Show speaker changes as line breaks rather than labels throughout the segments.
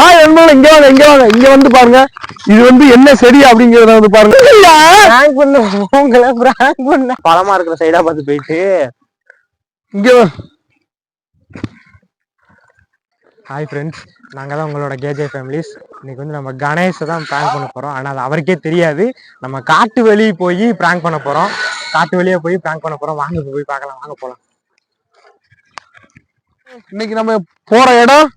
Hi நண்பர்களே இங்க வாங்க இங்க வாங்க இங்க வந்து பாருங்க. இது வந்து என்ன செடி அப்படிங்கறத வந்து பாருங்க.
பிராங்க் பண்ண உங்களை பிராங்க் பண்ண. பழமா இருக்கிற சைடா பார்த்து போயிட்டு.
இங்க.
ஹாய் ஃப்ரெண்ட்ஸ் நாங்கள் தான் உங்களோட கேஜே ஃபேமிலிஸ் இன்னைக்கு வந்து நம்ம கணேஷை தான் ப்ராங்க் பண்ண போகிறோம் ஆனால் அது அவருக்கே தெரியாது. நம்ம காட்டு வழி போய் ப்ராங்க் பண்ண போகிறோம் காட்டு வழியே போய் ப்ராங்க் பண்ண போகிறோம் வாங்க போய் பார்க்கலாம். வாங்க போகலாம்
இன்னைக்கு நம்ம போற இடம்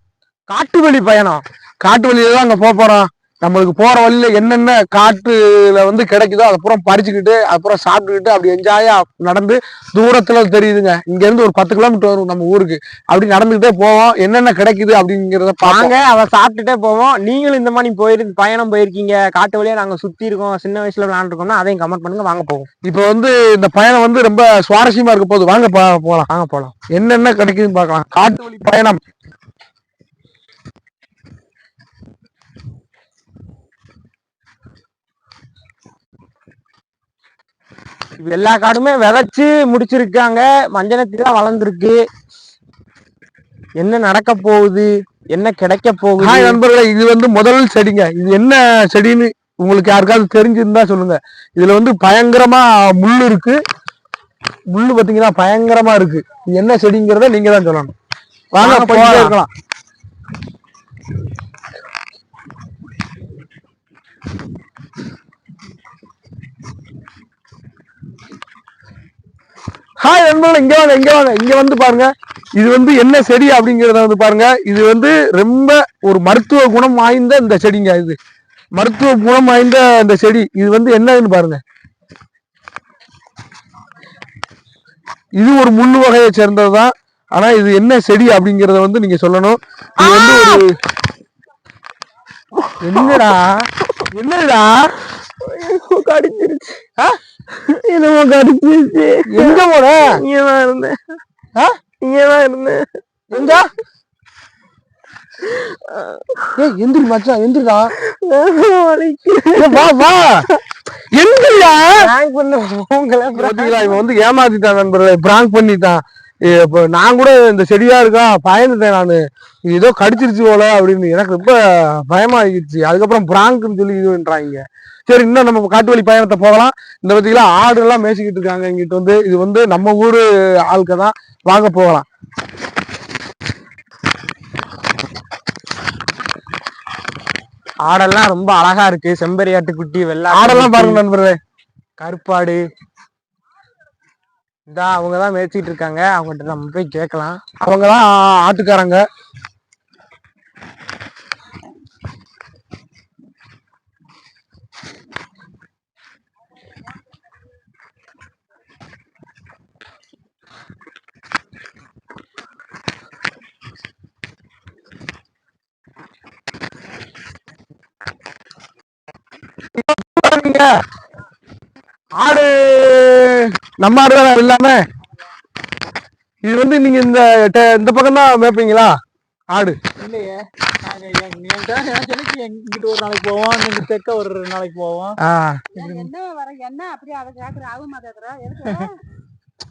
காட்டு வழி பயணம்.
காட்டு வழியில தான் அங்க போக போறோம். நம்மளுக்கு போற வழியில என்னென்ன காட்டுல வந்து கிடைக்குதோ அப்புறம் பறிச்சுக்கிட்டு அப்புறம் சாப்பிட்டுக்கிட்டு அப்படி என்ஜாயா நடந்து தூரத்துல தெரியுதுங்க. இங்க இருந்து ஒரு பத்து கிலோமீட்டர் வரும் நம்ம ஊருக்கு. அப்படி நடந்துகிட்டே போவோம். என்னென்ன கிடைக்குது அப்படிங்கறத பாங்க
வாங்க அதை சாப்பிட்டுட்டே போவோம். நீங்களும் இந்த மாதிரி போயிரு பயணம் போயிருக்கீங்க. காட்டு வழியா நாங்கள் சுற்றி இருக்கோம். சின்ன வயசுல விளாண்டுருக்கோம்னா அதையும் கமெண்ட் பண்ணுங்க. வாங்க போவோம்.
இப்ப வந்து இந்த பயணம் வந்து ரொம்ப சுவாரஸ்யமா இருக்க போகுது. வாங்க பா- போலாம்.
வாங்க போகலாம்
என்னென்ன கிடைக்குதுன்னு பார்க்கலாம். காட்டு வழி பயணம்.
எல்லா காடுமே விதைச்சு முடிச்சிருக்காங்க. மஞ்சனத்தி தான் வளர்ந்துருக்கு. என்ன நடக்க போகுது? என்ன கிடைக்க
ஹாய்
போகுது
நண்பர்களே இது வந்து முதல் செடிங்க. இது என்ன செடின்னு உங்களுக்கு யாருக்காவது தெரிஞ்சிருந்தா சொல்லுங்க. இதுல வந்து பயங்கரமா முள்ளு இருக்கு. முள்ளு பாத்தீங்கன்னா பயங்கரமா இருக்கு. இது என்ன செடிங்கிறத நீங்க தான் சொல்லணும். வாங்க
போலாம்.
இருக்கலாம் ஹாய் நண்பர்களே இங்க வாங்க இங்க வாங்க. இங்க வந்து பாருங்க. இது வந்து என்ன செடி அப்படிங்கறத வந்து பாருங்க. இது வந்து ரொம்ப ஒரு மருத்துவ குணம் வாய்ந்த இந்த செடிங்க இது. மருத்துவ குணம் வாய்ந்த இந்த செடி. இது வந்து என்னன்னு பாருங்க. இது ஒரு முள்ளு வகையை சேர்ந்ததுதான். ஆனா இது என்ன செடி அப்படிங்கறத வந்து நீங்க சொல்லணும். இது வந்து ஒரு என்னடா? என்னடா?
கடிச்சிருச்சு? என்னமோ கடிச்சிருச்சு.
எங்க போன
இங்கதான் இருந்தேன்? இங்கதான் இருந்தேன்.
எங்க? ஏய் எந்திரி மச்சான் எந்திரிடா. வா வா. எந்திரிடா.
பிராங்க் பண்ண உங்களை
பாத்தீங்களா இவன் வந்து ஏமாத்திட்டான் நண்பர்களே பிராங்க் பண்ணிட்டான். இப்ப நான் கூட இந்த செடியா இருக்கா பயந்துட்டேன் நானு. இது ஏதோ கடிச்சிருச்சு போல அப்படின்னு எனக்கு ரொம்ப பயமாகிடுச்சு அதுக்கப்புறம் பிராங்க்னு சொல்லி இதுன்றாங்க சரி இன்னும் நம்ம காட்டு வழி பயணத்தை போகலாம். இந்த பத்திங்களா ஆடு எல்லாம் மேய்ச்சிக்கிட்டு இருக்காங்க இங்கிட்டு வந்து. இது வந்து நம்ம ஊரு ஆளுக்க தான். வாங்க போகலாம்.
ஆடெல்லாம் ரொம்ப அழகா இருக்கு. செம்பரியாட்டு குட்டி வெள்ளை
ஆடெல்லாம் பாருங்க நண்பர்களே.
கருப்பாடு இந்த அவங்க தான் மேய்ச்சிட்டு இருக்காங்க அவங்ககிட்ட நம்ம போய் கேட்கலாம்.
அவங்கதான் ஆட்டுக்காரங்க. ஆடு நம்ம ஆடு தானே இல்லாம இது வந்து நீங்க இந்த இந்த பக்கம் தான் மேய்ப்பீங்களா? ஆடு.
இல்லையே. எங்கிட்ட ஒரு நாளைக்கு போவோம் நீங்க தெற்க ஒரு நாளைக்கு போவோம்.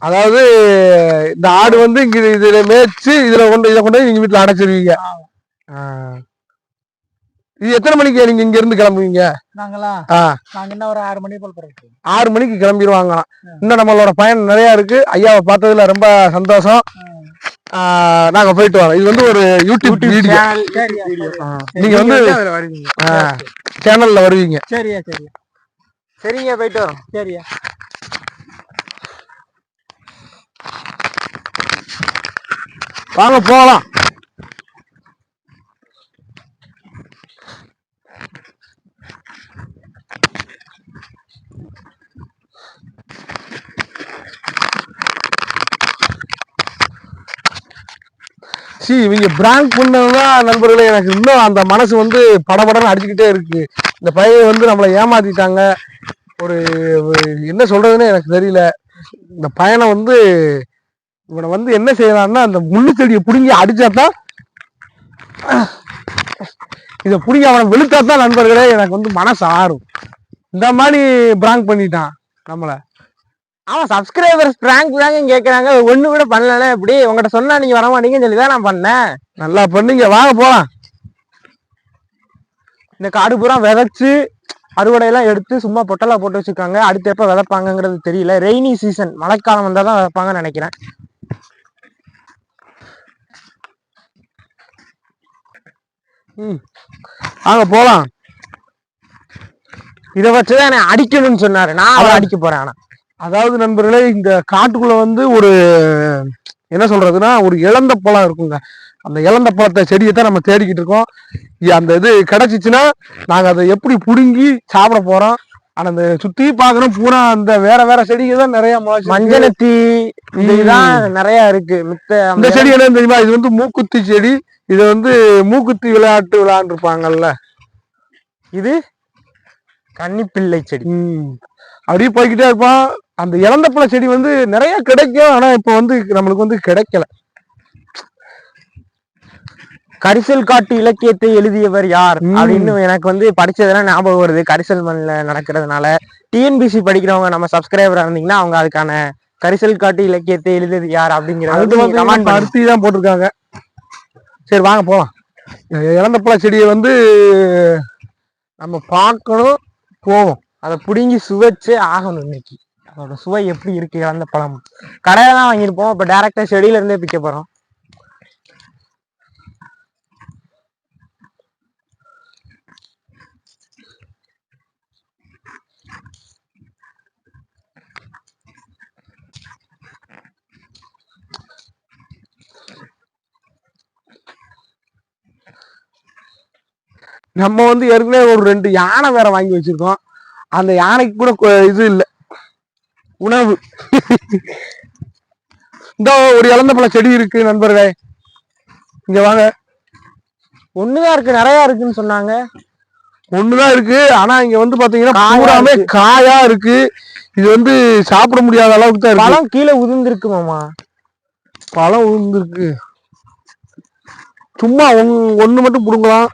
அதாவது இந்த ஆடு வந்து இங்க இதுல மேய்ச்சு இதுல கொண்டு இதை கொண்டு நீங்க வீட்டுல அடைச்சிருவீங்க. ஆ. இது எத்தனை மணிக்கு நீங்க இங்க இருந்து கிளம்புவீங்க?
நாங்களா. நாங்க என்ன ஒரு ஆறு மணி போல
ஆறு மணிக்கு கிளம்பிடுவாங்களாம் இன்னும் நம்மளோட பயணம் நிறைய இருக்கு. ஐயாவை பார்த்ததுல ரொம்ப சந்தோஷம். நாங்க போயிட்டு வரோம். இது வந்து ஒரு யூடியூப் வீடியோ நீங்க வந்து சேனல்ல வருவீங்க.
சரியா சரியா.
சரிங்க போயிட்டு வரோம்.
சரியா.
வாங்க போகலாம். சி இவங்க பிராங்க் பண்ணதுதான் நண்பர்களே எனக்கு இன்னும் அந்த மனசு வந்து படபடன்னு அடிச்சுக்கிட்டே இருக்கு. இந்த பையன் வந்து நம்மளை ஏமாத்திட்டாங்க. ஒரு என்ன சொல்றதுன்னு எனக்கு தெரியல. இந்த பையனை வந்து இவனை வந்து என்ன செய்யலாம்னா அந்த முள்ளு செடியை பிடுங்கி அடிச்சாதான் இதை பிடிங்க அவனை வெளுத்தாதான் நண்பர்களே எனக்கு வந்து மனசு ஆறும். இந்த மாதிரி பிராங்க் பண்ணிட்டான் நம்மளை.
ஆமா சப்ஸ்கிரைபர்ஸ் பிராங்க் பிராங்க் கேக்குறாங்க. ஒண்ணு கூட பண்ணலன்னா எப்படி உங்ககிட்ட சொன்னா நீங்க வர மாட்டீங்கன்னு சொல்லி தான் நான் பண்ணேன்.
நல்லா பண்ணீங்க. வாங்க போலாம்.
இந்த காடு பூரா விதைச்சு அறுவடையெல்லாம் எடுத்து சும்மா பொட்டலா போட்டு வச்சிருக்காங்க. அடுத்து எப்ப விதைப்பாங்கங்கிறது தெரியல. ரெய்னி சீசன் மழைக்காலம் வந்தா தான் விதைப்பாங்கன்னு நினைக்கிறேன்.
வாங்க போலாம்.
இதை வச்சுதான் என்னை அடிக்கணும்னு சொன்னாரு. நான் அவரை அடிக்க போறேன் ஆனா.
அதாவது நண்பர்களே இந்த காட்டுக்குள்ள வந்து ஒரு என்ன சொல்றதுன்னா ஒரு இழந்த பழம் இருக்குங்க. அந்த இழந்த பழத்தை செடியை தான் நம்ம தேடிக்கிட்டு இருக்கோம். அந்த இது கிடைச்சிச்சுன்னா நாங்க அதை எப்படி புடுங்கி சாப்பிட போறோம்? ஆனா அந்த சுத்தி பாக்குறோம் பூரா அந்த வேற வேற செடிகள் தான் நிறைய.
மஞ்சனத்தி. இதான் நிறைய இருக்கு. மித்த
இந்த செடி என்ன தெரியுமா? இது வந்து மூக்குத்தி செடி. இது வந்து மூக்குத்தி விளையாட்டு விளையாண்டுருப்பாங்கல்ல
இது? கன்னிப்பிள்ளை செடி.
அப்படியே போய்கிட்டே இருப்பான். அந்த இழந்த பழ செடி வந்து நிறைய கிடைக்கும். ஆனா இப்ப வந்து நம்மளுக்கு வந்து கிடைக்கல.
கரிசல் காட்டு இலக்கியத்தை எழுதியவர் யார். அப்படின்னு எனக்கு வந்து படிச்சதெல்லாம் ஞாபகம் வருது. கரிசல் மண்ணில் நடக்கிறதுனால. டிஎன்பிசி படிக்கிறவங்க நம்ம சப்ஸ்கிரைபரா இருந்தீங்கன்னா அவங்க அதுக்கான கரிசல் காட்டு இலக்கியத்தை எழுதியது யார் அப்படிங்கிறத.
பருத்தி தான் போட்டிருக்காங்க. சரி வாங்க போலாம். இழந்த பழ செடியை வந்து நம்ம பார்க்கணும். போவோம்
அதை பிடுங்கி சுவைச்சே ஆகணும் இன்னைக்கு. அதோட சுவை எப்படி இருக்கு இழந்த பழம். கடையில தான் வாங்கியிருப்போம் இப்போ டேரக்டா செடியில இருந்தே பிக்க போறோம்.
நம்ம வந்து ஏற்கனவே ஒரு ரெண்டு யானை வேற வாங்கி வச்சிருக்கோம். அந்த யானைக்கு கூட இது இல்லை. உணவு. இந்த ஒரு இழந்த பழ செடி இருக்கு நண்பர்களே. இங்க வாங்க.
ஒண்ணுதான் இருக்கு நிறைய இருக்குன்னு சொன்னாங்க.
ஒண்ணுதான் இருக்கு ஆனா இங்க வந்து பாத்தீங்கன்னா பூராமே. காயா இருக்கு. இது வந்து சாப்பிட முடியாத அளவுக்கு தான் இருக்கு.
பழம் கீழே உதிர்ந்திருக்கு மாமா.
பழம் விழுந்திருக்கு சும்மா ஒன்- ஒண்ணு மட்டும் புடுங்கலாம்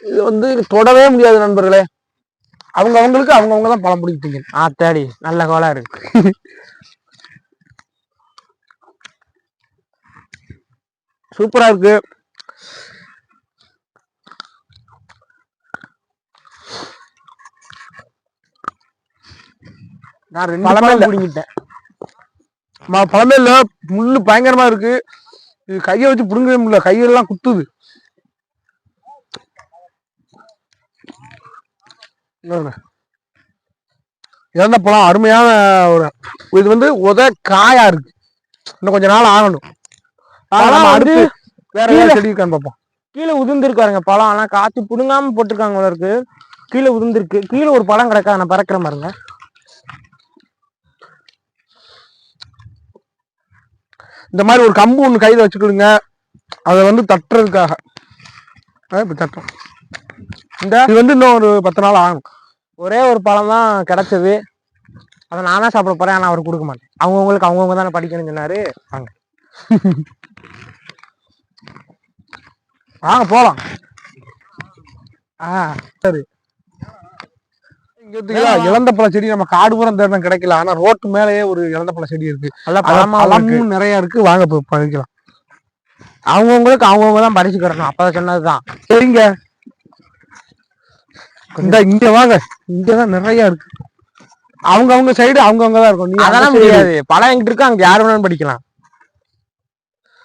இது வந்து தொடவே முடியாது நண்பர்களே. அவங்க அவங்களுக்கு அவங்கவங்க தான் பழம் பிடிக்கிட்டீங்க.
ஆ தேடி நல்ல கோலா இருக்கு.
சூப்பரா இருக்கு.
நான் ரெண்டு
பழமே.
பிடிங்கிட்டேன்.
பழமே இல்ல. முள்ளு பயங்கரமா இருக்கு. இது கையை வச்சு புடுங்கவே முடியல. கையெல்லாம் குத்துது. இறந்த பழம் அருமையான ஒரு இது வந்து உத காயா இருக்கு. இன்னும் கொஞ்ச நாள் ஆகணும். அடுத்து வேற செடி இருக்கான்னு பார்ப்போம்.
கீழே உதிர்ந்திருக்கு பாருங்க பழம். ஆனா காத்து புடுங்காம போட்டிருக்காங்க இருக்கு. கீழே உதிர்ந்திருக்கு. கீழே ஒரு பழம் கிடக்கா? நான் பறக்கிற பாருங்க
இந்த மாதிரி ஒரு கம்பு ஒண்ணு கையில வச்சுக்கிடுங்க அதை வந்து தட்டுறதுக்காக. அஹ் இப்படி தட்டும்
இந்த
இது வந்து இன்னும் ஒரு பத்து நாள் ஆகும்
ஒரே ஒரு பழம் தான் கிடைச்சது. அதை நானா சாப்பிட போறேன். ஆனா அவர் கொடுக்க மாட்டேன் அவங்கவுங்களுக்கு அவங்கவுங்க தானே படிக்கணும்னு சொன்னாரு. வாங்க.
வாங்க போலாம்.
ஆ
பார்த்தீங்களா, இழந்த பழ செடி நம்ம காடு பூரா தேடணும் கிடைக்கல. ஆனா ரோட்டு மேலேயே ஒரு இழந்த பழ செடி இருக்கு. பழமும் நிறைய இருக்கு. வாங்க போய் பறிக்கலாம்.
அவங்கவுங்களுக்கு அவங்கவுங்க தான் பறிச்சுக்கிறணும் அப்பதான் சொன்னதுதான்.
சரிங்க. இந்த இங்க வாங்க. இங்கதான் நிறைய இருக்கு. அவங்க அவங்க சைடு அவங்க அவங்க தான் இருக்கும்.
அதெல்லாம் முடியாது. பழம் எங்கிட்ட இருக்கு அங்க யார் வேணாலும் படிக்கலாம்.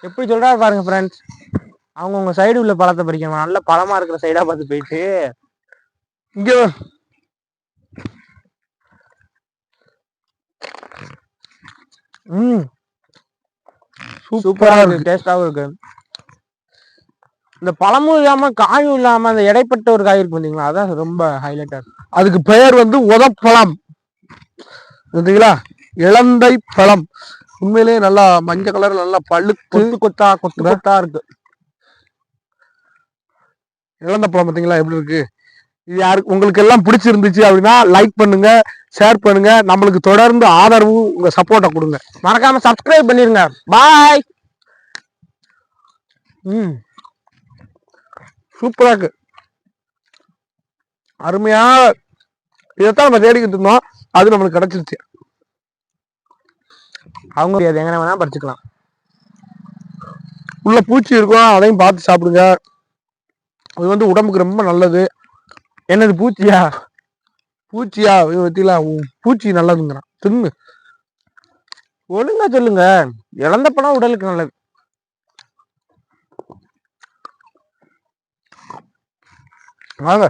எப்படி சொல்றாரு பாருங்க ஃப்ரெண்ட்ஸ் அவங்கவுங்க சைடு உள்ள பழத்தை பறிக்கணும். நல்ல பழமா இருக்கிற சைடா பார்த்து போயிட்டு
இங்க.
ம்.
சூப்பரா இருக்கு.
டேஸ்டாவும் இருக்கு. இந்த பழமும் இல்லாம காயும் இல்லாம அந்த இடைப்பட்ட ஒரு காய் இருக்கு பாத்தீங்களா? அதான் ரொம்ப ஹைலைட்டா இருக்கு.
அதுக்கு பெயர் வந்து உதப்பழம். பார்த்தீங்களா இளந்தை பழம். உண்மையிலேயே நல்லா மஞ்சள் கலர் நல்லா பழுத்து
கொத்து கொத்தா கொத்து கொத்தா இருக்கு.
இழந்த பழம் பார்த்தீங்களா எப்படி இருக்கு? இது யாருக்கு உங்களுக்கு எல்லாம் பிடிச்சிருந்துச்சு அப்படின்னா லைக் பண்ணுங்க ஷேர் பண்ணுங்க. நம்மளுக்கு தொடர்ந்து ஆதரவு உங்க சப்போர்ட்டை கொடுங்க.
மறக்காம சப்ஸ்கிரைப் பண்ணிருங்க. பாய்
ம். சூப்பராக இருக்கு. அருமையா இதைத்தான் நம்ம தேடிக்கிட்டு இருந்தோம். அது நம்மளுக்கு கிடைச்சிருச்சு.
அவங்க அது எங்கே வேணா படிச்சுக்கலாம்
உள்ள பூச்சி இருக்கும் அதையும் பார்த்து சாப்பிடுங்க. அது வந்து உடம்புக்கு ரொம்ப நல்லது.
என்னது பூச்சியா?
பூச்சியா? பத்திலா பூச்சி நல்லதுங்கிறான். திரும்ப
ஒழுங்கா சொல்லுங்க. இழந்த பணம் உடலுக்கு நல்லது.
வாங்க